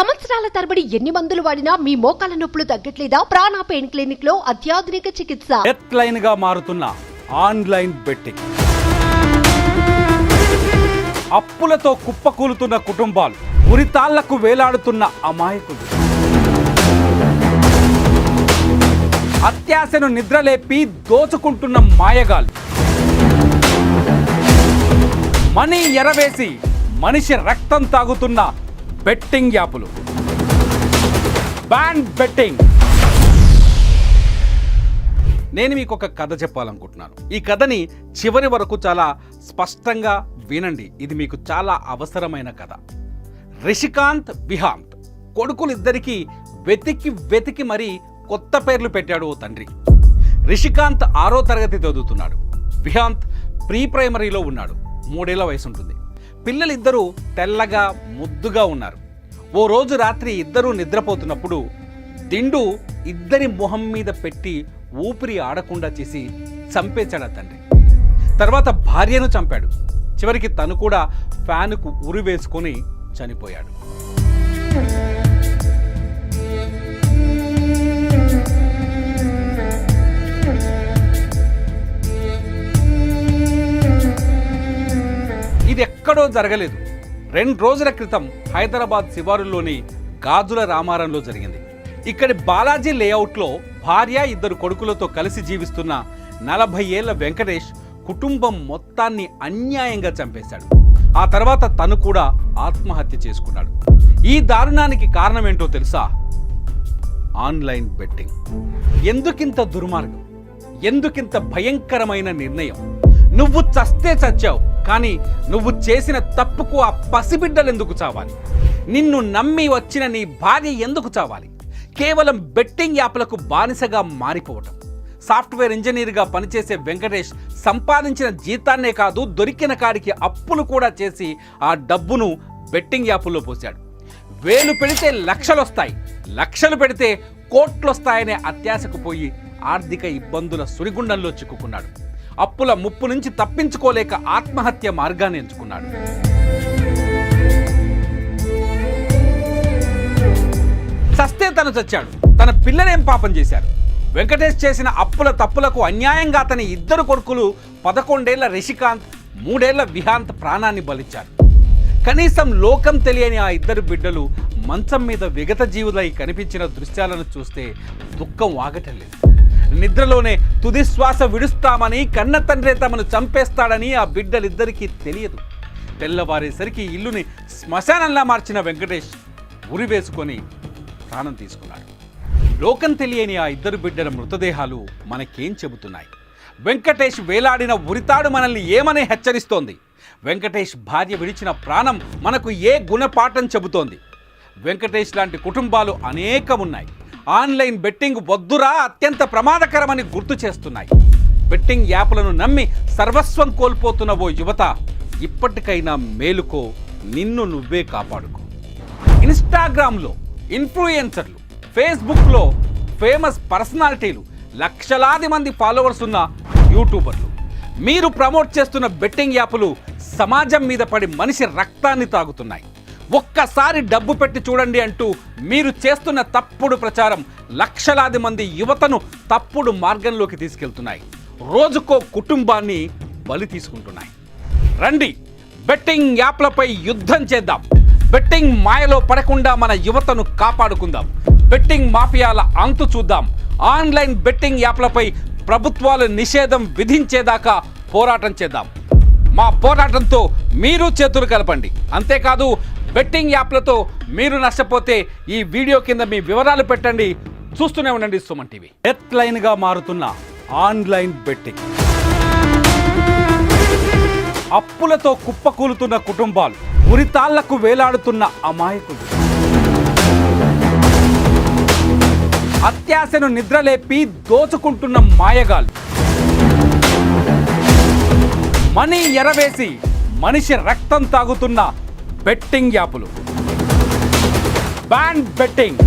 సంవత్సరాల తరబడి ఎన్ని మందులు వాడినా మీ మోకాల నొప్పులు తగ్గట్లేదా? ప్రాణ పెయిన్ క్లినిక్లో అత్యాధునిక చికిత్స. డెత్ లైన్గా మారుతున్న ఆన్లైన్ బెట్టింగ్. అప్పులతో కుప్పకూలుతున్న కుటుంబాలు ఉరితాళ్ళకు వేలాడుతున్న అమాయకులు. అత్యాశను నిద్రలేపి దోచుకుంటున్న మాయగాలు మనీ ఎరవేసి మనిషి రక్తం తాగుతున్న బెట్టింగ్ యాపులు. Ban betting. నేను మీకు ఒక కథ చెప్పాలనుకుంటున్నాను. ఈ కథని చివరి వరకు చాలా స్పష్టంగా వినండి. ఇది మీకు చాలా అవసరమైన కథ. రిషికాంత్ విహాంత్ కొడుకులిద్దరికీ వెతికి వెతికి మరీ కొత్త పేర్లు పెట్టాడు ఓ తండ్రి. రిషికాంత్ ఆరో తరగతి చదువుతున్నాడు. విహాంత్ ప్రీ ప్రైమరీలో ఉన్నాడు. మూడేళ్ళ వయసు ఉంటుంది పిల్లలిద్దరూ తెల్లగా ముద్దుగా ఉన్నారు. ఓ రోజు రాత్రి ఇద్దరూ నిద్రపోతున్నప్పుడు దిండు ఇద్దరి మొహం మీద పెట్టి ఊపిరి ఆడకుండా చేసి చంపేశాడు ఆ తండ్రి. తర్వాత భార్యను చంపాడు. చివరికి తను కూడా ఫ్యానుకు ఉరి వేసుకొని చనిపోయాడు. ఇది ఎక్కడో జరగలేదు. రెండు రోజుల క్రితం హైదరాబాద్ శివారుల్లోని గాజుల రామారంలో జరిగింది. ఇక్కడి బాలాజీ లేఅవుట్లో భార్య ఇద్దరు కొడుకులతో కలిసి జీవిస్తున్న నలభై ఏళ్ళ వెంకటేష్ కుటుంబం మొత్తాన్ని అన్యాయంగా చంపేశాడు. ఆ తర్వాత తను కూడా ఆత్మహత్య చేసుకున్నాడు. ఈ దారుణానికి కారణం ఏంటో తెలుసా? Online betting. ఎందుకింత దుర్మార్గం? ఎందుకింత భయంకరమైన నిర్ణయం? నువ్వు చస్తే చచ్చావు. కానీ నువ్వు చేసిన తప్పుకు ఆ పసిబిడ్డలు ఎందుకు చావాలి? నిన్ను నమ్మి వచ్చిన నీ భార్య ఎందుకు చావాలి? కేవలం బెట్టింగ్ యాప్లకు బానిసగా మారిపోవటం. సాఫ్ట్వేర్ ఇంజనీర్గా పనిచేసే వెంకటేష్ సంపాదించిన జీతాన్నే కాదు దొరికిన కాడికి అప్పులు కూడా చేసి ఆ డబ్బును బెట్టింగ్ యాపుల్లో పోశాడు. వేలు పెడితే లక్షలు వస్తాయి లక్షలు పెడితే కోట్లు వస్తాయనే అత్యాశకు పోయి ఆర్థిక ఇబ్బందుల సురిగుండంలో చిక్కుకున్నాడు. అప్పుల ముప్పు నుంచి తప్పించుకోలేక ఆత్మహత్య మార్గాన్ని ఎంచుకున్నాడు. సస్తే తను చచ్చాడు. తన పిల్లలేం పాపం చేశారు? వెంకటేష్ చేసిన అప్పుల తప్పులకు అన్యాయంగా అతని ఇద్దరు కొడుకులు పదకొండేళ్ళ రిషికాంత్ మూడేళ్ళ విహాంత్ ప్రాణాన్ని బలిచ్చారు. కనీసం లోకం తెలియని ఆ ఇద్దరు బిడ్డలు మంచం మీద విగత జీవులై కనిపించిన దృశ్యాలను చూస్తే దుఃఖం ఆగటం లేదు. నిద్రలోనే తుది శ్వాస విడుస్తామని కన్న తండ్రి తమను చంపేస్తాడని ఆ బిడ్డలిద్దరికీ తెలియదు. తెల్లవారేసరికి ఇల్లుని శ్మశానంలా మార్చిన వెంకటేష్ ఉరి వేసుకొని ప్రాణం తీసుకున్నాడు. లోకం తెలియని ఆ ఇద్దరు బిడ్డల మృతదేహాలు మనకేం చెబుతున్నాయి? వెంకటేష్ వేలాడిన ఉరితాడు మనల్ని ఏమని హెచ్చరిస్తోంది? వెంకటేష్ భార్య విడిచిన ప్రాణం మనకు ఏ గుణపాఠం చెబుతోంది? వెంకటేష్ లాంటి కుటుంబాలు అనేకమున్నాయి. ఆన్లైన్ బెట్టింగ్ వద్దురా అత్యంత ప్రమాదకరమని గుర్తు చేస్తున్నాయి. బెట్టింగ్ యాప్లను నమ్మి సర్వస్వం కోల్పోతున్న ఓ యువత ఇప్పటికైనా మేలుకో నిన్ను నువ్వే కాపాడుకో. ఇన్స్టాగ్రామ్లో ఇన్ఫ్లుయెన్సర్లు ఫేస్బుక్లో ఫేమస్ పర్సనాలిటీలు లక్షలాది మంది ఫాలోవర్స్ ఉన్న యూట్యూబర్లు. మీరు ప్రమోట్ చేస్తున్న బెట్టింగ్ యాప్లు సమాజం మీద పడి మనిషి రక్తాన్ని తాగుతున్నాయి. ఒక్కసారి డబ్బు పెట్టి చూడండి అంటూ మీరు చేస్తున్న తప్పుడు ప్రచారం లక్షలాది మంది యువతను తప్పుడు మార్గంలోకి తీసుకెళ్తున్నాయి. రోజుకో కుటుంబాన్ని బలి తీసుకుంటున్నాయి. రండి బెట్టింగ్ యాప్లపై యుద్ధం చేద్దాం. బెట్టింగ్ మాయలో పడకుండా మన యువతను కాపాడుకుందాం. బెట్టింగ్ మాఫియాల అంతు చూద్దాం. ఆన్లైన్ బెట్టింగ్ యాప్లపై ప్రభుత్వాలు నిషేధం విధించేదాకా పోరాటం చేద్దాం. మా పోరాటంతో మీరు చేతులు కలపండి. అంతేకాదు బెట్టింగ్ యాప్లతో మీరు నష్టపోతే ఈ వీడియో కింద మీ వివరాలు పెట్టండి. చూస్తూనే ఉండండి సుమన్ టీవీ. డెత్ లైన్గా మారుతున్న ఆన్లైన్ బెట్టింగ్. అప్పులతో కుప్పకూలుతున్న కుటుంబాలు ఉరితాళ్ళకు వేలాడుతున్న అమాయకులు. అత్యాశను నిద్రలేపి దోచుకుంటున్న మాయగాలు మనీ ఎరవేసి మనిషి రక్తం తాగుతున్న బెట్టింగ్ యాపులు. Ban betting.